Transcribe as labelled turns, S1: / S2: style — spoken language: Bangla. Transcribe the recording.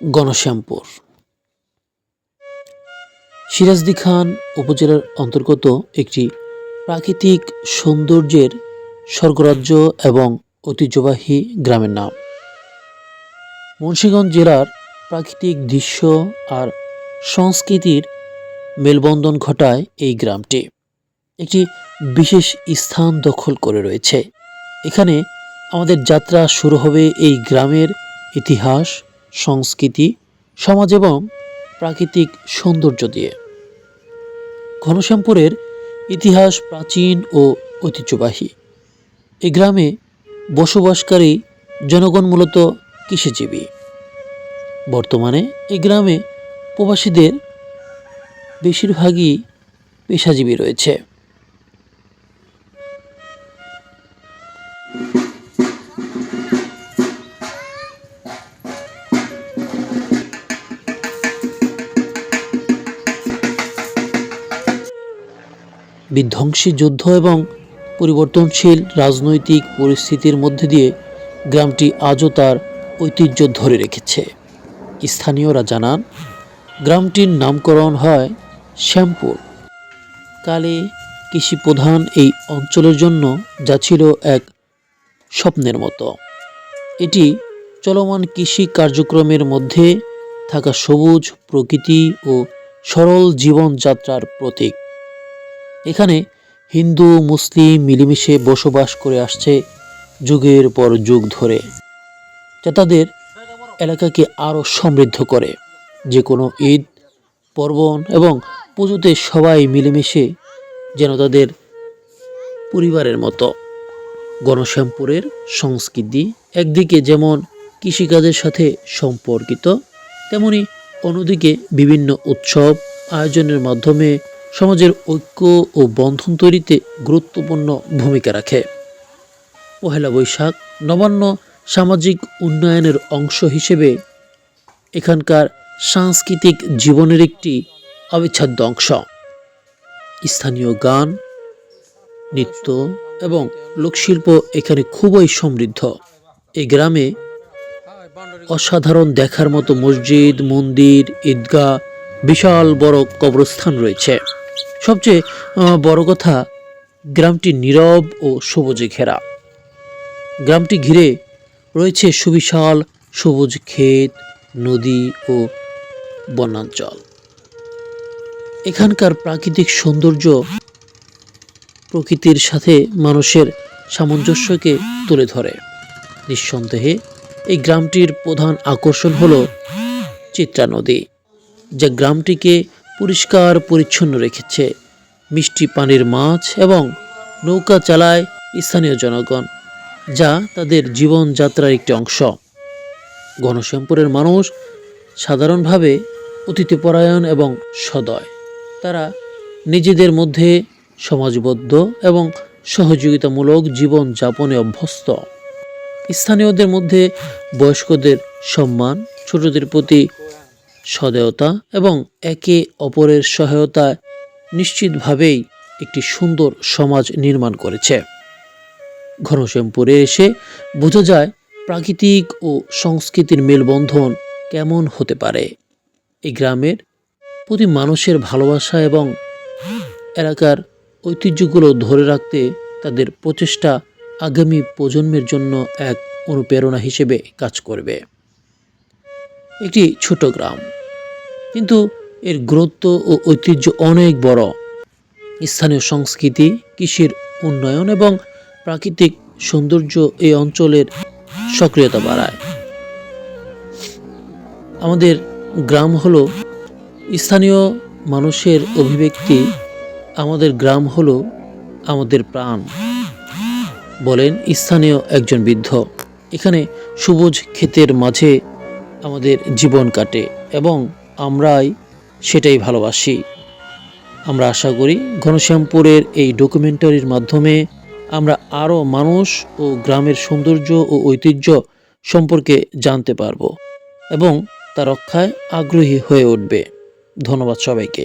S1: গণশ্যামপুর। সিরাজদি খান উপজেলার অন্তর্গত একটি প্রাকৃতিক সৌন্দর্যের স্বর্গরাজ্য এবং ঐতিহ্যবাহী গ্রামের নাম। মুন্সিগঞ্জ জেলার প্রাকৃতিক দৃশ্য আর সংস্কৃতির মেলবন্ধন ঘটায় এই গ্রামটি। একটি বিশেষ স্থান দখল করে রয়েছে। এখানে আমাদের যাত্রা শুরু হবে এই গ্রামের ইতিহাস সংস্কৃতি, সমাজ এবং প্রাকৃতিক সৌন্দর্য দিয়ে। ঘনশ্যামপুরের ইতিহাস প্রাচীন ও ঐতিহ্যবাহী। এই গ্রামে বসবাসকারী জনগণ মূলত কৃষিজীবী। বর্তমানে এই গ্রামে প্রবাসীদের বেশিরভাগই পেশাজীবী রয়েছে। বিধ্বংসী যুদ্ধ এবং পরিবর্তনশীল রাজনৈতিক পরিস্থিতির মধ্যে দিয়ে গ্রামটি আজও তার ঐতিহ্য ধরে রেখেছে। স্থানীয়রা জানান, গ্রামটির নামকরণ হয় শ্যামপুর। কালে কৃষি প্রধান এই অঞ্চলের জন্য যা ছিল এক স্বপ্নের মতো। এটি চলমান কৃষি কার্যক্রমের মধ্যে থাকা সবুজ প্রকৃতি ও সরল জীবনযাত্রার প্রতীক। এখানে হিন্দু, মুসলিম মিলেমিশে বসবাস করে আসছে যুগের পর যুগ ধরে, যা তাদের এলাকাকে আরও সমৃদ্ধ করে। যে কোনো ঈদ, পার্বণ এবং পুজোতে সবাই মিলেমিশে যেন তাদের পরিবারের মতো। গণশ্যামপুরের সংস্কৃতি একদিকে যেমন কৃষিকাজের সাথে সম্পর্কিত, তেমনি অন্যদিকে বিভিন্ন উৎসব আয়োজনের মাধ্যমে সমাজের ঐক্য ও বন্ধন তৈরিতে গুরুত্বপূর্ণ ভূমিকা রাখে। পহেলা বৈশাখ নবান্ন সামাজিক উন্নয়নের অংশ হিসেবে এখানকার সাংস্কৃতিক জীবনের একটি অবিচ্ছেদ্য অংশ। স্থানীয় গান, নৃত্য এবং লোকশিল্প এখানে খুবই সমৃদ্ধ। এই গ্রামে অসাধারণ দেখার মতো মসজিদ, মন্দির, ঈদগাহ, বিশাল বড় কবরস্থান রয়েছে। সবচেয়ে বড় কথা, গ্রামটি নীরব ও সবুজে ঘেরা। গ্রামটি ঘিরে রয়েছে সুবিশাল সবুজ ক্ষেত, নদী ও বনাঞ্চল। এখানকার প্রাকৃতিক সৌন্দর্য প্রকৃতির সাথে মানুষের সামঞ্জস্যকে তুলে ধরে। নিঃসন্দেহে, এই গ্রামটির প্রধান আকর্ষণ হলো চিত্রা নদী, যা গ্রামটিকে পরিষ্কার পরিচ্ছন্ন রেখেছে। মিষ্টি পানির মাছ এবং নৌকা চালায় স্থানীয় জনগণ, যা তাদের জীবনযাত্রার একটি অংশ। গণশ্যামপুরের মানুষ সাধারণভাবে অতিথিপরায়ণ এবং সদয়। তারা নিজেদের মধ্যে সমাজবদ্ধ এবং সহযোগিতামূলক জীবন যাপনে অভ্যস্ত। স্থানীয়দের মধ্যে বয়স্কদের সম্মান, ছোটদের প্রতি সদয়তা এবং একে অপরের সহায়তা নিশ্চিতভাবেই একটি সুন্দর সমাজ নির্মাণ করেছে। ঘনশ্যামপুরে এসে বোঝা যায় প্রাকৃতিক ও সংস্কৃতির মেলবন্ধন কেমন হতে পারে। এই গ্রামের প্রতি মানুষের ভালোবাসা এবং এলাকার ঐতিহ্যগুলো ধরে রাখতে তাদের প্রচেষ্টা আগামী প্রজন্মের জন্য এক অনুপ্রেরণা হিসেবে কাজ করবে। একটি ছোট গ্রাম। কিন্তু এর গুরুত্ব ও ঐতিহ্য অনেক বড়। স্থানীয় সংস্কৃতি, কৃষির উন্নয়ন এবং প্রাকৃতিক সৌন্দর্য এই অঞ্চলের সক্রিয়তা বাড়ায়। আমাদের গ্রাম হল, স্থানীয় মানুষের অভিব্যক্তি, আমাদের গ্রাম হলো আমাদের প্রাণ, বলেন স্থানীয় একজন বৃদ্ধ। এখানে সবুজ ক্ষেতের মাঝে আমাদের জীবন কাটে এবং আমরাই সেটাই ভালোবাসি। আমরা আশা করি ঘনশ্যামপুরের এই ডকুমেন্টারির মাধ্যমে আমরা আরও মানুষ ও গ্রামের সৌন্দর্য ও ঐতিহ্য সম্পর্কে জানতে পারব এবং তা রক্ষায় আগ্রহী হয়ে উঠবে। ধন্যবাদ সবাইকে।